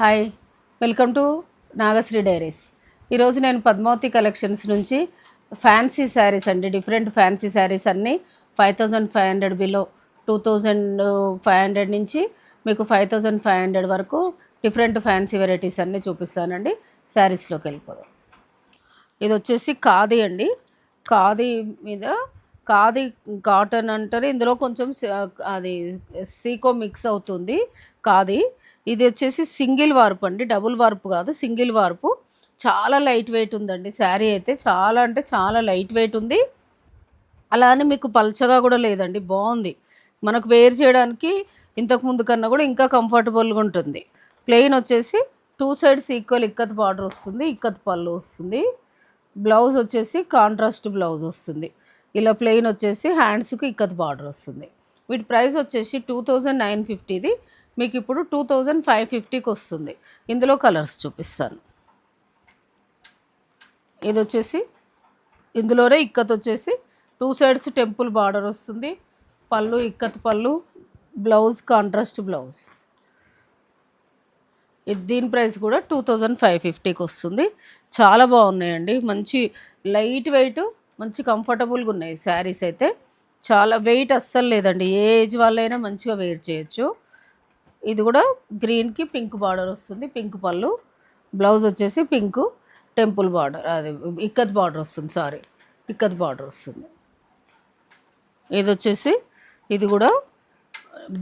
Hi welcome to Nagasri diaries. ఈరోజు నేను Padmavathi collections నుంచి ఫ్యాన్సీ శారీస్ అండి డిఫరెంట్ ఫ్యాన్సీ శారీస్ అన్నీ five thousand five hundred below two thousand five hundred నుంచి మీకు ఫైవ్ థౌజండ్ ఫైవ్ హండ్రెడ్ వరకు డిఫరెంట్ ఫ్యాన్సీ వెరైటీస్ అన్నీ చూపిస్తానండి. శారీస్లోకి వెళ్ళిపోదాం. ఇది వచ్చేసి ఖాదీ అండి. ఖాదీ మీద కాది కాటన్ అంటారు. ఇందులో కొంచెం అది సీకో మిక్స్ అవుతుంది కాది. ఇది వచ్చేసి సింగిల్ వార్పు అండి. డబుల్ వార్పు కాదు సింగిల్ వార్పు. చాలా లైట్ వెయిట్ ఉందండి. శారీ అయితే చాలా అంటే చాలా లైట్ వెయిట్ ఉంది. అలానే మీకు పల్చగా కూడా లేదండి. బాగుంది. మనకు వేర్ చేయడానికి ఇంతకు ముందు కన్నా కూడా ఇంకా కంఫర్టబుల్గా ఉంటుంది. ప్లెయిన్ వచ్చేసి two sides equal ikat border వస్తుంది ఇక్కత్ పళ్ళు వస్తుంది. బ్లౌజ్ వచ్చేసి కాంట్రాస్ట్ బ్లౌజ్ వస్తుంది. ఇలా ప్లెయిన్ వచ్చేసి హ్యాండ్స్కి ఇక్కత్ బార్డర్ వస్తుంది. వీటి ప్రైస్ వచ్చేసి టూ థౌజండ్ నైన్ ఫిఫ్టీది మీకు ఇప్పుడు టూ థౌజండ్ ఫైవ్ ఫిఫ్టీకి వస్తుంది. ఇందులో కలర్స్ చూపిస్తాను. ఇది వచ్చేసి ఇందులోనే ఇక్కత్ వచ్చేసి టూ సైడ్స్ టెంపుల్ బార్డర్ వస్తుంది. పళ్ళు ఇక్కత్ పళ్ళు బ్లౌజ్ కాంట్రాస్ట్ బ్లౌజ్ ఇది దీని ప్రైస్ కూడా టూ థౌజండ్ ఫైవ్ ఫిఫ్టీకి వస్తుంది. చాలా బాగున్నాయండి. మంచి లైట్ వెయిట్ మంచి కంఫర్టబుల్గా ఉన్నాయి. శారీస్ అయితే చాలా వెయిట్ అస్సలు లేదండి. ఏ ఏజ్ వాళ్ళైనా మంచిగా వెయిట్ చేయొచ్చు. ఇది కూడా గ్రీన్కి పింక్ బార్డర్ వస్తుంది. పింక్ పళ్ళు. బ్లౌజ్ వచ్చేసి పింక్ టెంపుల్ బార్డర్ అది ఇక్కత్ బార్డర్ వస్తుంది సారీ ఇక్కత్ బార్డర్ వస్తుంది. ఇది వచ్చేసి ఇది కూడా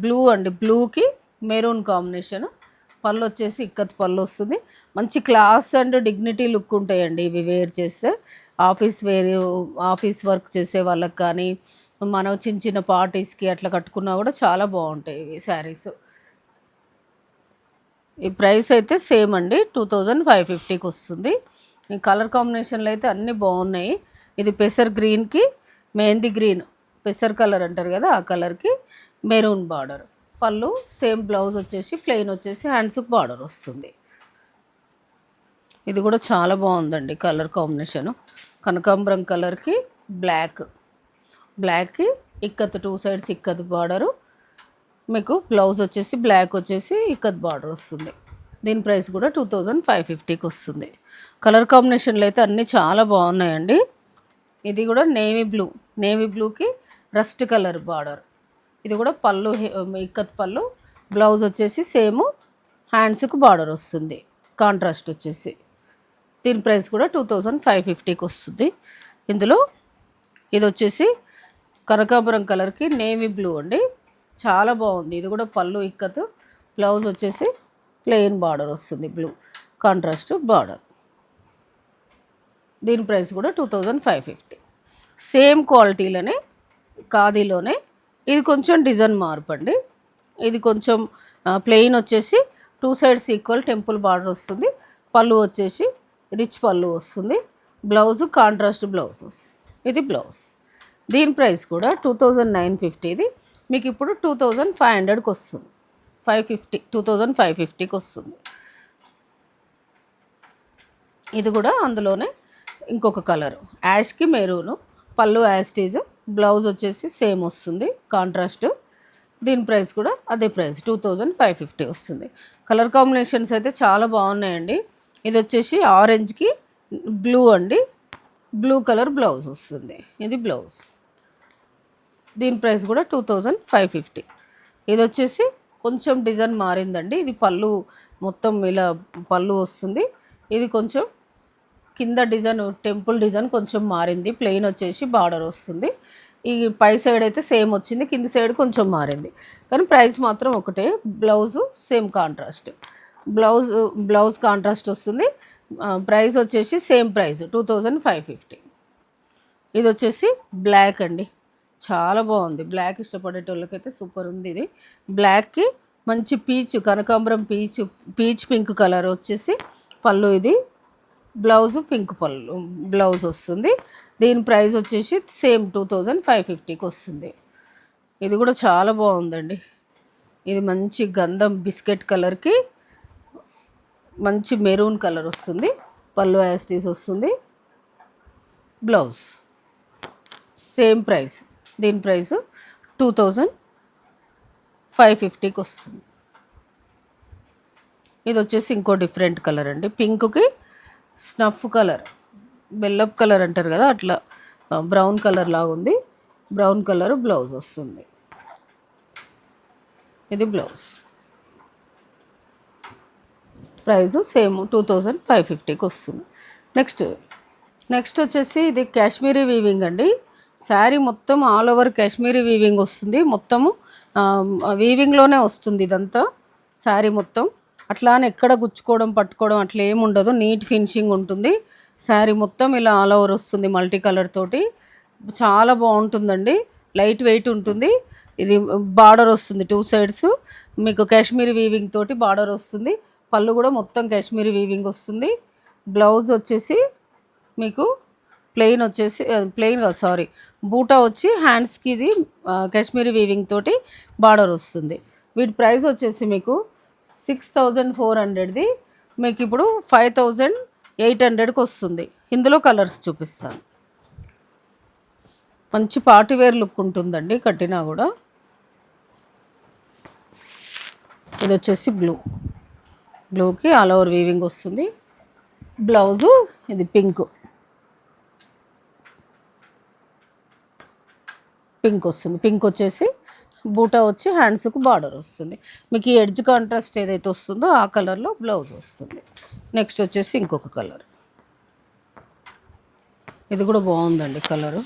బ్లూ అండి. బ్లూకి మెరూన్ కాంబినేషన్ పళ్ళు వచ్చేసి ఇక్కత్ పళ్ళు వస్తుంది. మంచి క్లాస్ అండ్ డిగ్నిటీ లుక్ ఉంటాయండి ఇవి వేర్ చేస్తే. ఆఫీస్ వేరు ఆఫీస్ వర్క్ చేసే వాళ్ళకి కానీ మనం చిన్న చిన్న పార్టీస్కి అట్లా కట్టుకున్నా కూడా చాలా బాగుంటాయి ఇవి శారీస్. ఈ ప్రైస్ అయితే సేమ్ అండి టూ థౌజండ్ ఫైవ్ ఫిఫ్టీకి వస్తుంది. ఈ కలర్ కాంబినేషన్లు అయితే అన్నీ బాగున్నాయి. ఇది పెసర్ గ్రీన్కి మెహందీ గ్రీన్ పెసర్ కలర్ అంటారు కదా ఆ కలర్కి మెరూన్ బార్డర్. పళ్ళు సేమ్ బ్లౌజ్ వచ్చేసి ప్లెయిన్ వచ్చేసి హ్యాండ్స్కి బార్డర్ వస్తుంది. ఇది కూడా చాలా బాగుందండి కలర్ కాంబినేషను. కనకాంబరం కలర్కి black. బ్లాక్కి ikat two sides ikat border. మీకు బ్లౌజ్ వచ్చేసి బ్లాక్ వచ్చేసి ఇక్కత్ బార్డర్ వస్తుంది. దీని ప్రైస్ కూడా టూ థౌజండ్ ఫైవ్ ఫిఫ్టీకి వస్తుంది. కలర్ కాంబినేషన్లు అయితే అన్నీ చాలా బాగున్నాయండి. ఇది కూడా నేవీ బ్లూ. నేవీ బ్లూకి రస్ట్ కలర్ బార్డర్. ఇది కూడా పళ్ళు ఇక్కత్ పళ్ళు. బ్లౌజ్ వచ్చేసి సేమ్. హ్యాండ్స్కు బార్డర్ వస్తుంది. కాంట్రాస్ట్ వచ్చేసి. దీని ప్రైస్ కూడా టూ థౌజండ్ ఫైవ్ ఫిఫ్టీకి వస్తుంది. ఇందులో ఇది వచ్చేసి కనకాంబరం కలర్కి నేవీ బ్లూ అండి. చాలా బాగుంది. ఇది కూడా పళ్ళు ఇక్కత్ బ్లౌజ్ వచ్చేసి ప్లెయిన్ బార్డర్ వస్తుంది. Blue contrast border. దీని ప్రైస్ కూడా two thousand five fifty. Same క్వాలిటీలోనే ఖాదీలోనే ఇది కొంచెం డిజైన్ మార్పు అండి. ఇది కొంచెం ప్లెయిన్ వచ్చేసి two sides equal temple border వస్తుంది. పళ్ళు వచ్చేసి రిచ్ పళ్ళు వస్తుంది. బ్లౌజ్ కాంట్రాస్ట్ బ్లౌజెస్ ఇది బ్లౌజ్. దీని ప్రైస్ కూడా టూ థౌజండ్ నైన్ ఫిఫ్టీది మీకు ఇప్పుడు టూ థౌజండ్ ఫైవ్ హండ్రెడ్కి వస్తుంది. Five fifty two thousand five ఫిఫ్టీకి వస్తుంది. ఇది కూడా అందులోనే ఇంకొక కలరు. యాష్కి మెరూను పళ్ళు యాస్టీజ్ బ్లౌజ్ వచ్చేసి సేమ్ వస్తుంది. కాంట్రాస్ట్. దీని ప్రైస్ కూడా అదే price two thousand five fifty వస్తుంది. కలర్ కాంబినేషన్స్ అయితే చాలా బాగున్నాయండి. ఇది వచ్చేసి ఆరెంజ్కి బ్లూ అండి. బ్లూ కలర్ బ్లౌజ్ వస్తుంది. ఇది బ్లౌజ్. దీని ప్రైస్ కూడా టూ థౌజండ్ ఫైవ్ ఫిఫ్టీ. ఇది వచ్చేసి కొంచెం డిజైన్ మారిందండి. ఇది పళ్ళు మొత్తం ఇలా పళ్ళు వస్తుంది. ఇది కొంచెం కింద డిజైన్ టెంపుల్ డిజైన్ కొంచెం మారింది. ప్లెయిన్ వచ్చేసి బార్డర్ వస్తుంది. ఈ పై సైడ్ అయితే సేమ్ వచ్చింది. కింది సైడ్ కొంచెం మారింది. కానీ ప్రైస్ మాత్రం ఒకటే. Blouse same contrast. Blouse blouse contrast వస్తుంది. ప్రైస్ వచ్చేసి same price two thousand five fifty. ఇది వచ్చేసి బ్లాక్ అండి. చాలా బాగుంది. బ్లాక్ ఇష్టపడేటోళ్ళకైతే సూపర్ ఉంది ఇది. బ్లాక్కి మంచి పీచ్ కనకాంబరం పీచ్ పీచ్ పింక్ కలర్ వచ్చేసి పళ్ళు ఇది. బ్లౌజ్ పింక్ పళ్ళు బ్లౌజ్ వస్తుంది. దీని ప్రైస్ వచ్చేసి సేమ్ టూ థౌజండ్ ఫైవ్ ఫిఫ్టీకి వస్తుంది. ఇది కూడా చాలా బాగుందండి. ఇది మంచి గంధం బిస్కెట్ కలర్కి మంచి మెరూన్ కలర్ వస్తుంది. పళ్ళు యాస్టీస్ వస్తుంది. బ్లౌజ్. Same price. దీని ప్రైస్ టూ థౌజండ్ ఫైవ్ ఫిఫ్టీకి వస్తుంది. ఇది వచ్చేసి ఇంకో డిఫరెంట్ కలర్ అండి. పింక్కి స్నఫ్ కలర్. బెల్లప్ కలర్ అంటారు కదా అట్లా బ్రౌన్ కలర్ లాగా ఉంది. బ్రౌన్ కలర్ బ్లౌజ్ వస్తుంది. ఇది blouse. Price same two thousand five ఫిఫ్టీకి వస్తుంది. నెక్స్ట్ నెక్స్ట్ వచ్చేసి ఇది కాశ్మీరీ వీవింగ్ అండి. శారీ మొత్తం ఆల్ ఓవర్ కాశ్మీరీ వీవింగ్ వస్తుంది. మొత్తము వీవింగ్లోనే వస్తుంది ఇదంతా శారీ మొత్తం. అట్లా అని ఎక్కడ గుచ్చుకోవడం పట్టుకోవడం అట్లా ఏమి ఉండదు. నీట్ ఫినిషింగ్ ఉంటుంది. శారీ మొత్తం ఇలా ఆల్ ఓవర్ వస్తుంది మల్టీ కలర్ తోటి. చాలా బాగుంటుందండి. లైట్ వెయిట్ ఉంటుంది. ఇది బార్డర్ వస్తుంది టూ సైడ్స్. మీకు కాశ్మీరీ వీవింగ్ తోటి బార్డర్ వస్తుంది. పళ్ళు కూడా మొత్తం కాశ్మీరీ వీవింగ్ వస్తుంది. బ్లౌజ్ వచ్చేసి మీకు ప్లెయిన్ వచ్చేసి ప్లెయిన్ కాదు సారీ బూటా వచ్చి హ్యాండ్స్కి ఇది కాశ్మీరీ వీవింగ్ తోటి బార్డర్ వస్తుంది. వీటి ప్రైస్ వచ్చేసి మీకు సిక్స్ థౌజండ్ ఫోర్ హండ్రెడ్ది మీకు ఇప్పుడు ఫైవ్ థౌజండ్ ఎయిట్ హండ్రెడ్కి వస్తుంది. ఇందులో కలర్స్ చూపిస్తాను. మంచి పార్టీవేర్ లుక్ ఉంటుందండి కట్టినా కూడా. ఇది వచ్చేసి బ్లూ బ్లూకి ఆల్ ఓవర్ వీవింగ్ వస్తుంది. బ్లౌజు ఇది పింక్. పింక్ వస్తుంది. పింక్ వచ్చేసి బూటా వచ్చి హ్యాండ్స్కు బార్డర్ వస్తుంది. మీకు ఈ ఎడ్జ్ కాంట్రాస్ట్ ఏదైతే వస్తుందో ఆ కలర్లో బ్లౌజ్ వస్తుంది. నెక్స్ట్ వచ్చేసి ఇంకొక కలర్. ఇది కూడా బాగుందండి కలరు.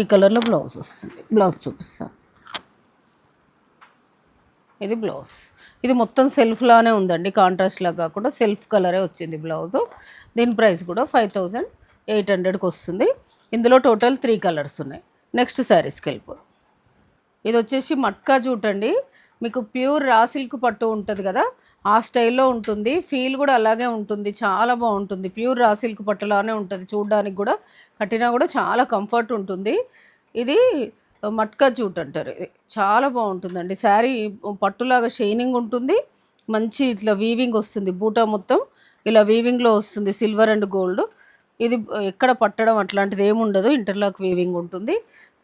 ఈ కలర్లో బ్లౌజ్ వస్తుంది. బ్లౌజ్ చూపిస్తాను. ఇది బ్లౌజ్. ఇది మొత్తం సెల్ఫ్ లానే ఉందండి కాంట్రాస్ట్ లాగా కాకుండా సెల్ఫ్ కలరే వచ్చింది బ్లౌజు దీని ప్రైస్ కూడా ఫైవ్ థౌజండ్ ఎయిట్ హండ్రెడ్కి వస్తుంది. ఇందులో టోటల్ త్రీ కలర్స్ ఉన్నాయి. నెక్స్ట్ శారీస్కి వెళ్ళిపోదాం ఇది వచ్చేసి మట్కా జూట్ అండి. మీకు ప్యూర్ రా సిల్క్ పట్టు ఉంటుంది కదా ఆ స్టైల్లో ఉంటుంది. ఫీల్ కూడా అలాగే ఉంటుంది చాలా బాగుంటుంది. ప్యూర్ రా సిల్క్ పట్టులానే ఉంటుంది చూడడానికి కూడా. కట్టినా కూడా చాలా కంఫర్ట్ ఉంటుంది. ఇది మట్కా జూట్ అంటారు. ఇది చాలా బాగుంటుందండి. శారీ పట్టులాగా షైనింగ్ ఉంటుంది. మంచి ఇట్లా వీవింగ్ వస్తుంది. బూటా మొత్తం ఇలా వీవింగ్లో వస్తుంది. Silver and gold. ఇది ఎక్కడ పట్టడం అట్లాంటిది ఏముండదు ఇంటర్లాక్ వీవింగ్ ఉంటుంది.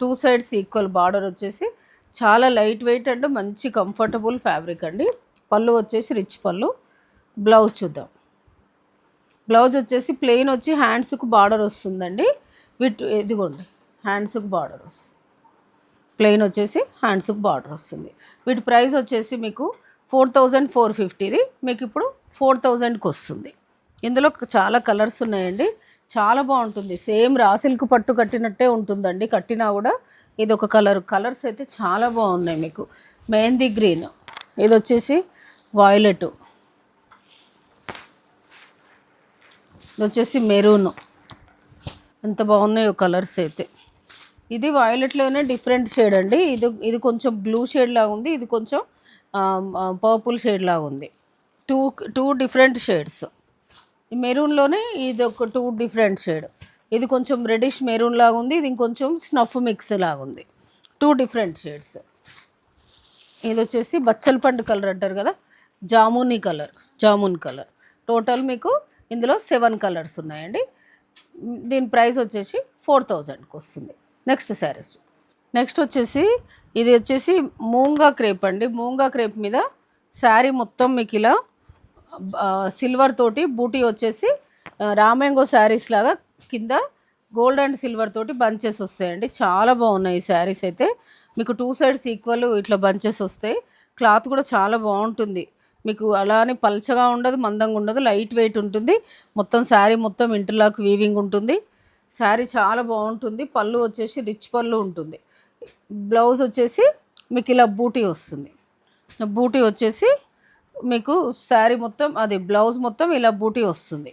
టూ సైడ్స్ ఈక్వల్ బార్డర్ వచ్చేసి చాలా లైట్ వెయిట్ అండ్ మంచి కంఫర్టబుల్ ఫ్యాబ్రిక్ అండి. పళ్ళు వచ్చేసి రిచ్ పళ్ళు. బ్లౌజ్ చూద్దాం. బ్లౌజ్ వచ్చేసి ప్లెయిన్ వచ్చి హ్యాండ్స్కు బార్డర్ వస్తుందండి. విట్ ఇదిగోండి. హ్యాండ్స్కు బార్డర్ వస్తుంది. ప్లెయిన్ వచ్చేసి హ్యాండ్స్కి బార్డర్ వస్తుంది. వీటి ప్రైస్ వచ్చేసి మీకు ఫోర్ థౌజండ్ ఫోర్ ఫిఫ్టీది. మీకు ఇప్పుడు ఫోర్ థౌజండ్కి వస్తుంది. ఇందులో చాలా కలర్స్ ఉన్నాయండి. చాలా బాగుంటుంది. సేమ్ రాసిల్క్ పట్టు కట్టినట్టే ఉంటుందండి. కట్టినా కూడా ఇది ఒక కలర్. కలర్స్ అయితే చాలా బాగున్నాయి మీకు. మెహందీ గ్రీన్. ఇది వచ్చేసి వాయిలెట్ ఇది వచ్చేసి మెరూన్. ఎంత బాగున్నాయో కలర్స్ అయితే. ఇది వైలెట్లోనే డిఫరెంట్ షేడ్ అండి. ఇది ఇది కొంచెం బ్లూ షేడ్ లాగా ఉంది. ఇది కొంచెం పర్పుల్ షేడ్ లాగా ఉంది. టూ టూ డిఫరెంట్ షేడ్స్ మెరూన్లోనే ఇది ఒక టూ డిఫరెంట్ షేడ్ ఇది కొంచెం రెడిష్ మెరూన్ లాగా ఉంది. ఇది ఇంకొంచెం స్నఫ్ మిక్స్ లాగా ఉంది. టూ డిఫరెంట్ షేడ్స్ ఇది వచ్చేసి బచ్చల పండు కలర్ అంటారు కదా? జామునీ కలర్ జామున్ కలర్ టోటల్ మీకు ఇందులో సెవెన్ కలర్స్ ఉన్నాయండి. దీని ప్రైస్ వచ్చేసి ఫోర్ థౌజండ్కి వస్తుంది. నెక్స్ట్ శారీస్. నెక్స్ట్ వచ్చేసి ఇది వచ్చేసి మూంగా క్రేప్ అండి. మూంగా క్రేప్ మీద శారీ మొత్తం మీకు ఇలా సిల్వర్ తోటి బూటీ వచ్చేసి ఆ, శారీస్ లాగా కింద గోల్డ్ అండ్ సిల్వర్ తోటి బంచెస్ వస్తాయండి. చాలా బాగున్నాయి ఈ శారీస్ అయితే. మీకు టూ సైడ్స్ ఈక్వల్ ఇట్లా బంచెస్ వస్తాయి. క్లాత్ కూడా చాలా బాగుంటుంది. మీకు అలానే పల్చగా ఉండదు మందంగా ఉండదు లైట్ వెయిట్ ఉంటుంది. మొత్తం శారీ మొత్తం ఇంటర్లాక్ వీవింగ్ ఉంటుంది. శారీ చాలా బాగుంటుంది. పళ్ళు వచ్చేసి రిచ్ పళ్ళు ఉంటుంది. బ్లౌజ్ వచ్చేసి మీకు ఇలా బూటీ వస్తుంది. బూటీ వచ్చేసి మీకు శారీ మొత్తం అది బ్లౌజ్ మొత్తం ఇలా బూటీ వస్తుంది.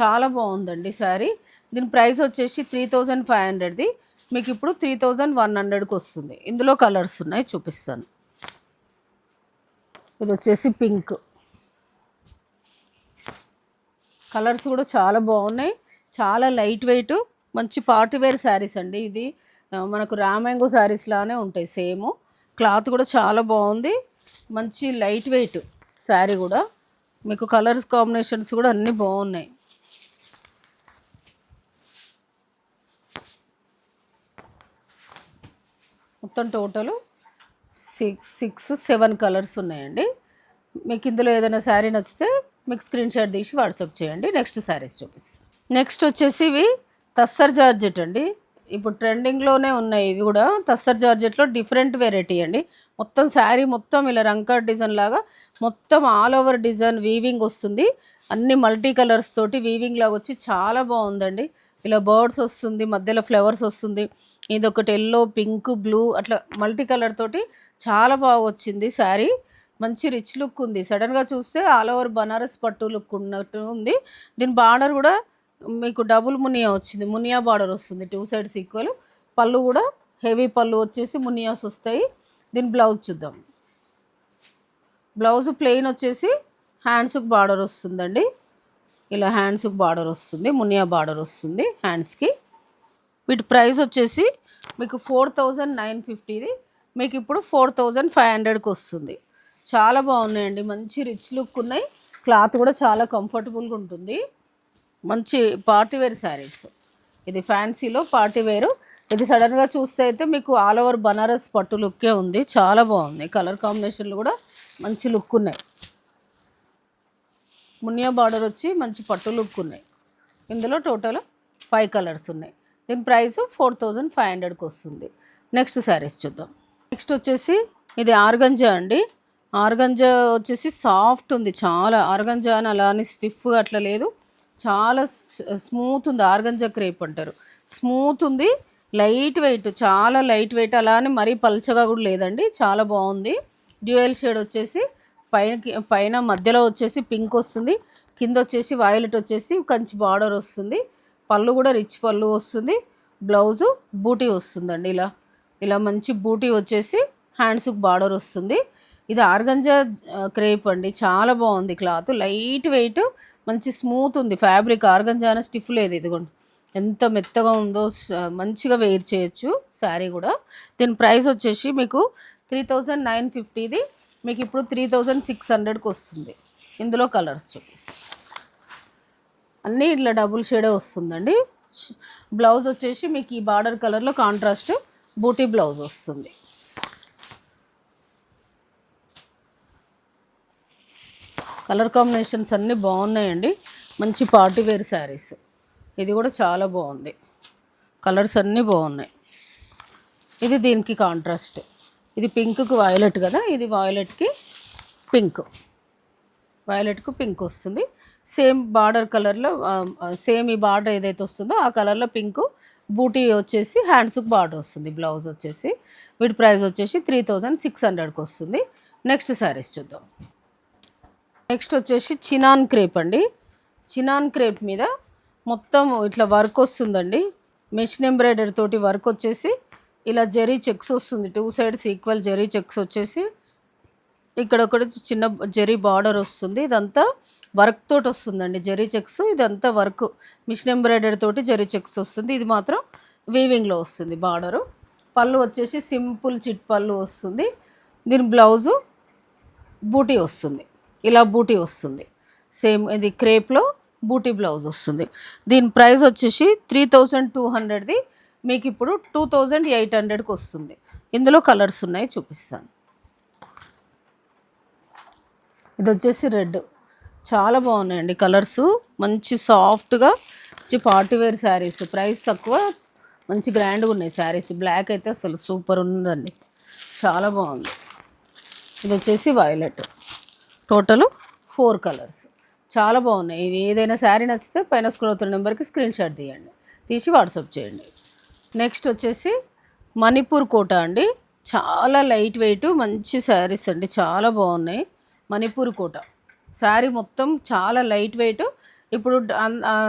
చాలా బాగుందండి శారీ. దీని ప్రైస్ వచ్చేసి త్రీ థౌజండ్ ఫైవ్ హండ్రెడ్ది. మీకు ఇప్పుడు త్రీ థౌజండ్ వన్ హండ్రెడ్కి వస్తుంది. ఇందులో కలర్స్ ఉన్నాయి చూపిస్తాను. ఇది వచ్చేసి పింక్. కలర్స్ కూడా చాలా బాగున్నాయి. చాలా లైట్ వెయిట్ మంచి పార్టీ వేర్ శారీస్ అండి ఇది. మనకు రామాంగో శారీస్ లానే ఉంటాయి సేమ్. క్లాత్ కూడా చాలా బాగుంది. మంచి లైట్ వెయిట్ శారీ కూడా. మీకు కలర్స్ కాంబినేషన్స్ కూడా అన్నీ బాగున్నాయి. మొత్తం total six six seven colours ఉన్నాయండి. మీకు ఇందులో ఏదైనా శారీ నచ్చితే మీకు స్క్రీన్ షాట్ తీసి వాట్సాప్ చేయండి. నెక్స్ట్ శారీస్ చూపిస్తాను నెక్స్ట్ వచ్చేసి ఇవి తస్సర్ జార్జెట్ అండి. ఇప్పుడు ట్రెండింగ్లోనే ఉన్నాయి ఇవి కూడా. తస్సర్ జార్జెట్లో డిఫరెంట్ వెరైటీ అండి. మొత్తం శారీ మొత్తం ఇలా రంకర్ డిజైన్ లాగా మొత్తం ఆల్ ఓవర్ డిజైన్ వీవింగ్ వస్తుంది. అన్ని మల్టీ కలర్స్ తోటి వీవింగ్ లాగా వచ్చి చాలా బాగుందండి. ఇలా బర్డ్స్ వస్తుంది మధ్యలో ఫ్లవర్స్ వస్తుంది. ఇది ఒకటి ఎల్లో పింక్ బ్లూ అట్లా మల్టీ కలర్ తోటి చాలా బాగా వచ్చింది శారీ. మంచి రిచ్ లుక్ ఉంది. సడన్గా చూస్తే ఆల్ ఓవర్ బనారస్ పట్టు లుక్ ఉన్నట్టు ఉంది. దీని బార్డర్ కూడా మీకు డబుల్ మునియా వచ్చింది మునియా బార్డర్ వస్తుంది టూ సైడ్స్ ఈక్వల్ పళ్ళు కూడా హెవీ పళ్ళు వచ్చేసి మునియాస్ వస్తాయి. దీని బ్లౌజ్ చూద్దాం. బ్లౌజ్ ప్లెయిన్ వచ్చేసి హ్యాండ్స్కి బార్డర్ వస్తుందండి. ఇలా హ్యాండ్స్కి బార్డర్ వస్తుంది మునియా బార్డర్ వస్తుంది హ్యాండ్స్కి వీటి ప్రైస్ వచ్చేసి మీకు ఫోర్ థౌజండ్ నైన్ ఫిఫ్టీది మీకు ఇప్పుడు ఫోర్ థౌజండ్ ఫైవ్ హండ్రెడ్కి వస్తుంది. చాలా బాగున్నాయండి మంచి రిచ్ లుక్ ఉన్నాయి. క్లాత్ కూడా చాలా కంఫర్టబుల్గా ఉంటుంది. మంచి పార్టీ వేర్ శారీస్. ఇది ఫ్యాన్సీలో పార్టీ వేరు. ఇది సడన్గా చూస్తే అయితే మీకు ఆల్ ఓవర్ బనారస్ పట్టు లుక్కే ఉంది. చాలా బాగుంది. కలర్ కాంబినేషన్లు కూడా మంచి లుక్ ఉన్నాయి. మునియా బార్డర్ వచ్చి మంచి పట్టు లుక్ ఉన్నాయి. ఇందులో టోటల్ ఫైవ్ కలర్స్ ఉన్నాయి. దీని ప్రైస్ ఫోర్ థౌజండ్ ఫైవ్ హండ్రెడ్కి వస్తుంది. నెక్స్ట్ శారీస్ చూద్దాం. నెక్స్ట్ వచ్చేసి ఇది ఆర్గంజా అండి. ఆర్గంజా వచ్చేసి సాఫ్ట్ ఉంది. చాలా ఆర్గంజా అని అలా అని స్టిఫ్గా అట్లా లేదు. చాలా స్మూత్ ఉంది. ఆర్గంజా క్రేప్ అంటారు. స్మూత్ ఉంది లైట్ వెయిట్ చాలా లైట్ వెయిట్. అలా అని మరీ పల్చగా కూడా లేదండి చాలా బాగుంది. డ్యూయల్ షేడ్ వచ్చేసి పైన పైన మధ్యలో వచ్చేసి పింక్ వస్తుంది కింద వచ్చేసి వైలెట్ వచ్చేసి కంచి బార్డర్ వస్తుంది. పళ్ళు కూడా రిచ్ పళ్ళు వస్తుంది బ్లౌజు బూటీ వస్తుందండి ఇలా. ఇలా మంచి బూటీ వచ్చేసి హ్యాండ్స్కి బార్డర్ వస్తుంది. ఇది ఆర్గంజా క్రేప్ అండి. చాలా బాగుంది క్లాత్. లైట్ వెయిట్ మంచి స్మూత్ ఉంది. ఫ్యాబ్రిక్ ఆర్గంజా అనే స్టిఫ్ లేదు ఇదిగోండి. ఎంత మెత్తగా ఉందో మంచిగా వేర్ చేయొచ్చు శారీ కూడా. దీని ప్రైస్ వచ్చేసి మీకు త్రీ థౌజండ్ నైన్ ఫిఫ్టీది మీకు ఇప్పుడు త్రీ థౌజండ్ సిక్స్ హండ్రెడ్కి వస్తుంది. ఇందులో కలర్స్ అన్నీ ఇట్లా డబుల్ షేడే వస్తుందండి. బ్లౌజ్ వచ్చేసి మీకు ఈ బార్డర్ కలర్లో కాంట్రాస్ట్ బూటీ బ్లౌజ్ వస్తుంది. కలర్ కాంబినేషన్స్ అన్నీ బాగున్నాయండి. మంచి పార్టీ వేర్ శారీస్. ఇది కూడా చాలా బాగుంది. కలర్స్ అన్నీ బాగున్నాయి. ఇది దీనికి కాంట్రాస్ట్. ఇది పింక్కి వైలెట్ కదా? ఇది వైలెట్కి పింక్ వైలెట్కు పింక్ వస్తుంది. సేమ్ బార్డర్ కలర్లో సేమ్ ఈ బార్డర్ ఏదైతే వస్తుందో ఆ కలర్లో పింక్ బూటీ వచ్చేసి హ్యాండ్స్కి బార్డర్ వస్తుంది. బ్లౌజ్ వచ్చేసి. వీటి ప్రైస్ వచ్చేసి త్రీ థౌజండ్ సిక్స్ హండ్రెడ్కి వస్తుంది. నెక్స్ట్ శారీస్ చూద్దాం. నెక్స్ట్ వచ్చేసి చినాన్ క్రేప్ అండి. చినాన్ క్రేప్ మీద మొత్తం ఇట్లా వర్క్ వస్తుందండి. మెషిన్ ఎంబ్రాయిడరీ తోటి వర్క్ వచ్చేసి ఇలా జెరీ చెక్స్ వస్తుంది. టూ సైడ్స్ ఈక్వల్ జెరీ చెక్స్ వచ్చేసి ఇక్కడ ఒకటి చిన్న జెరీ బార్డర్ వస్తుంది. ఇదంతా వర్క్ తోటి వస్తుందండి జెరీ చెక్స్. ఇదంతా వర్క్ మిషన్ ఎంబ్రాయిడరీ తోటి జెరీ చెక్స్ వస్తుంది. ఇది మాత్రం వీవింగ్లో వస్తుంది బార్డరు. పళ్ళు వచ్చేసి సింపుల్ చిట్ పళ్ళు వస్తుంది. దీని బ్లౌజు బూటీ వస్తుంది. ఇలా బూటీ వస్తుంది. సేమ్ ఇది క్రేప్లో బూటీ బ్లౌజ్ వస్తుంది. దీని ప్రైస్ వచ్చేసి త్రీ థౌజండ్ టూ హండ్రెడ్ది. మీకు ఇప్పుడు టూ థౌజండ్ ఎయిట్ హండ్రెడ్కి వస్తుంది. ఇందులో కలర్స్ ఉన్నాయి చూపిస్తాను. ఇది వచ్చేసి రెడ్. చాలా బాగున్నాయండి కలర్స్. మంచి సాఫ్ట్గా మంచి పార్టీ వేర్ శారీస్. ప్రైస్ తక్కువ మంచి గ్రాండ్గా ఉన్నాయి శారీస్. బ్లాక్ అయితే అసలు సూపర్ ఉందండి. చాలా బాగుంది. ఇది వచ్చేసి వైలెట్. Total four colours. చాలా బాగున్నాయి. ఇది ఏదైనా శారీ నచ్చితే పైన స్క్రోల్ అవుతున్న నెంబర్కి స్క్రీన్ షాట్ తీయండి. తీసి వాట్సాప్ చేయండి. నెక్స్ట్ వచ్చేసి మణిపూర్ కోట అండి. చాలా లైట్ వెయిట్ మంచి శారీస్ అండి. చాలా బాగున్నాయి. మణిపూర్ కోట. శారీ మొత్తం చాలా లైట్ వెయిట్. ఇప్పుడు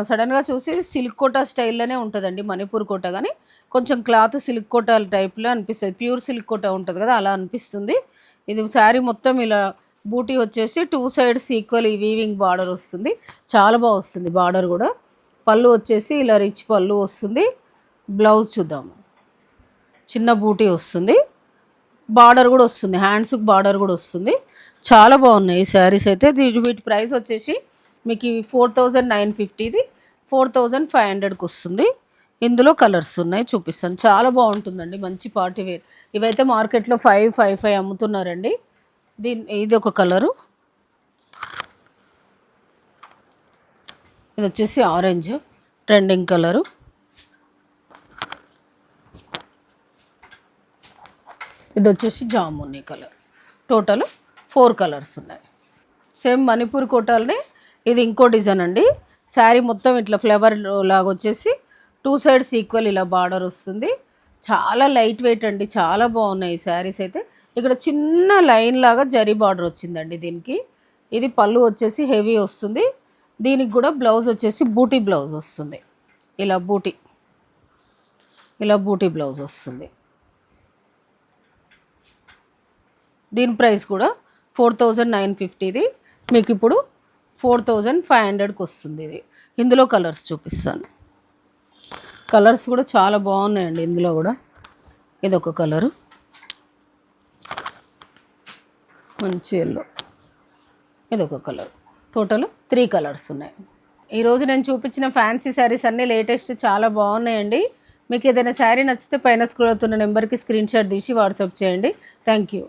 సడన్గా చూసి సిల్క్ కోట స్టైల్లోనే ఉంటుందండి మణిపూర్ కోట. కానీ కొంచెం క్లాత్ సిల్క్ కోట టైప్లో అనిపిస్తుంది. ప్యూర్ సిల్క్ కోట ఉంటుంది కదా అలా అనిపిస్తుంది. ఇది శారీ మొత్తం ఇలా బూటీ వచ్చేసి టూ సైడ్స్ ఈక్వల్ ఈ వీవింగ్ బార్డర్ వస్తుంది. చాలా బాగా వస్తుంది బార్డర్ కూడా. పళ్ళు వచ్చేసి ఇలా రిచ్ పళ్ళు వస్తుంది. బ్లౌజ్ చూద్దాము. చిన్న బూటీ వస్తుంది. బార్డర్ కూడా వస్తుంది. హ్యాండ్స్కి బార్డర్ కూడా వస్తుంది. చాలా బాగున్నాయి ఈ శారీస్ అయితే. వీటి ప్రైస్ వచ్చేసి మీకు ఇవి ఫోర్ థౌజండ్ నైన్ ఫిఫ్టీది ఫోర్ థౌజండ్ ఫైవ్ హండ్రెడ్కి వస్తుంది. ఇందులో కలర్స్ ఉన్నాయి చూపిస్తాను. చాలా బాగుంటుందండి. మంచి పార్టీ వేర్ ఇవైతే మార్కెట్లో ఫైవ్ ఫైవ్ ఫైవ్ అమ్ముతున్నారండి. దీని ఇది ఒక కలరు. ఇది వచ్చేసి ఆరెంజ్ ట్రెండింగ్ కలరు. ఇది వచ్చేసి జాముని కలర్. టోటల్ ఫోర్ కలర్స్ ఉన్నాయి. సేమ్ మణిపూర్ కోటాలని ఇది ఇంకో డిజైన్ అండి. శారీ మొత్తం ఇట్లా ఫ్లేవర్ లాగా వచ్చేసి టూ సైడ్స్ ఈక్వల్ ఇలా బార్డర్ వస్తుంది. చాలా లైట్ వెయిట్ అండి చాలా బాగున్నాయి ఈ శారీస్ అయితే. ఇక్కడ చిన్న లైన్ లాగా జరీ బార్డర్ వచ్చిందండి దీనికి. ఇది పళ్ళు వచ్చేసి హెవీ వస్తుంది. దీనికి కూడా బ్లౌజ్ వచ్చేసి బూటీ బ్లౌజ్ వస్తుంది. ఇలా బూటీ. ఇలా బూటీ బ్లౌజ్ వస్తుంది. దీని ప్రైస్ కూడా ఫోర్ థౌజండ్ నైన్ ఫిఫ్టీది మీకు ఇప్పుడు ఫోర్ థౌజండ్ ఫైవ్ హండ్రెడ్కి వస్తుంది ఇది. ఇందులో కలర్స్ చూపిస్తాను. కలర్స్ కూడా చాలా బాగున్నాయండి ఇందులో కూడా. ఇది ఒక కలరు. మంచి ఎల్లో ఇది ఒక కలర్ టోటల్ త్రీ కలర్స్ ఉన్నాయి ఈరోజు నేను చూపించిన ఫ్యాన్సీ శారీస్ అన్నీ లేటెస్ట్ చాలా బాగున్నాయండి. మీకు ఏదైనా శారీ నచ్చితే పైన స్క్రోల్ అవుతున్న నెంబర్కి స్క్రీన్ షాట్ తీసి వాట్సాప్ చేయండి. Thank you